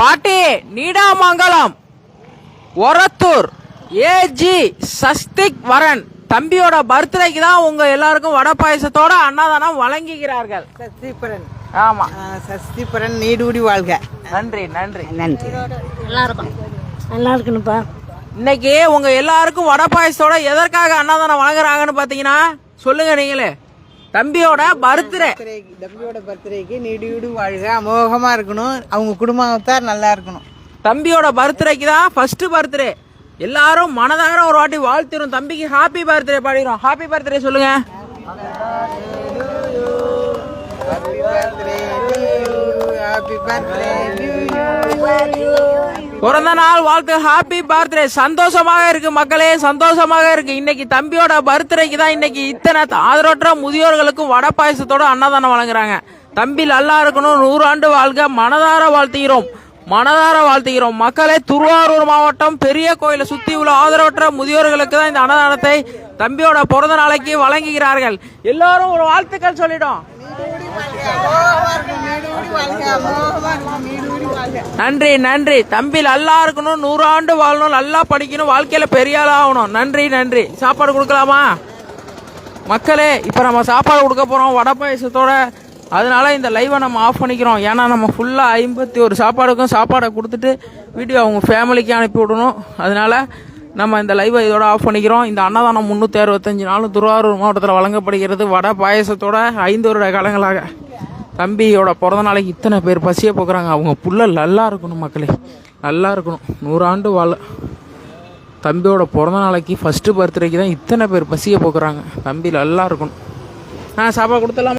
பாட்டி நீடாமங்கலம் ஒரத்தூர் ஏஜி சஸ்திக் வரன். தம்பியோட பர்த்டேக்கு தான் உங்க எல்லாருக்கும் வடை பாயசத்தோட அன்னதானம் வழங்குகிறார்கள். சஸ்திபுரன். ஆமா. சஸ்திபுரன் நீடூடி வாழ்க. நன்றி நன்றி. நன்றி. நல்லா இருக்கும் நல்லா இருக்கணும்ப்பா இன்னைக்கு உங்க எல்லாருக்கும் வடை பாயசத்தோட எதற்காக அன்னதானம் வழங்குறாங்கன்னு பாத்தீங்கன்னா சொல்லுங்க நீங்களே. தம்பியோட பர்த்டே. தம்பியோட பர்த்டேக்கு நீடூடி வாழ்க. அமோகமா இருக்கணும். அவங்க குடும்பத்தார் நல்லா இருக்கணும். தம்பியோட பர்த்டேக்கு தான் ஃபர்ஸ்ட் பர்த்டே. எல்லாரும் மனதார ஒரு வாட்டி வாழ்த்திரும். தம்பிக்கு ஹாப்பி பர்த்டே பாடிடும் ஹாப்பி பர்த்டே சொல்லுங்க. ஹாப்பி பர்த்டே ஹாப்பி பர்த்டே பிறந்த நாள் வாழ்த்து ஹாப்பி பர்த்டே சந்தோஷமாக இருக்கு மக்களே சந்தோஷமாக இருக்கு. இன்னைக்கு தம்பியோட பர்த்டேக்கு தான் இன்னைக்கு இத்தனை ஆதரவற்ற முதியோர்களுக்கும் வட பாயசத்தோட அன்னதானம் வழங்குறாங்க. தம்பி நல்லா இருக்கணும் நூறாண்டு வாழ்க மனதார வாழ்த்துகிறோம். மனதார வாழ்த்துகிறோம். மக்களே திருவாரூர் மாவட்டம் பெரிய கோயிலை சுத்தி உள்ள ஆதரவற்ற முதியோர்களுக்கு தான் இந்த அன்னதானத்தை தம்பியோட பிறந்த நாளைக்கு வழங்குகிறார்கள். எல்லாரும் ஒரு வாழ்த்துக்கள் சொல்லிடும் நன்றி. நன்றி தம்பி நல்லா இருக்கணும் நூறாண்டு வாழணும் நல்லா படிக்கணும் வாழ்க்கையில பெரிய ஆளா ஆகணும். நன்றி நன்றி. சாப்பாடு கொடுக்கலாமா? மக்களே இப்போ நம்ம சாப்பாடு கொடுக்க போறோம் வடை பாயசத்தோட. அதனால இந்த லைவை நம்ம ஆஃப் பண்ணிக்கிறோம். ஏன்னா நம்ம ஃபுல்லாக ஐம்பத்தி ஒரு சாப்பாடுக்கும் சாப்பாடை கொடுத்துட்டு வீடியோ அவங்க ஃபேமிலிக்கு அனுப்பி விடணும். அதனால நம்ம இந்த லைவை இதோட ஆஃப் பண்ணிக்கிறோம். இந்த அன்னதானம் முந்நூற்றி அறுபத்தஞ்சு நாளும் திருவாரூர் மாவட்டத்தில் வழங்கப்படுகிறது வடை பாயசத்தோட ஐந்து வருட காலங்களாக. தம்பியோட பிறந்த நாளைக்கு இத்தனை பேர் பசியை போக்குறாங்க. அவங்க புள்ள நல்லா இருக்கணும் மக்களே. நல்லா இருக்கணும். நூறாண்டு வாழ தம்பியோட பிறந்த நாளைக்கு ஃபஸ்ட்டு பர்த்டேக்கு தான் இத்தனை பேர் பசியை போக்குறாங்க. தம்பி நல்லா இருக்கணும். ஆ சாப்பாடு கொடுத்தலாம்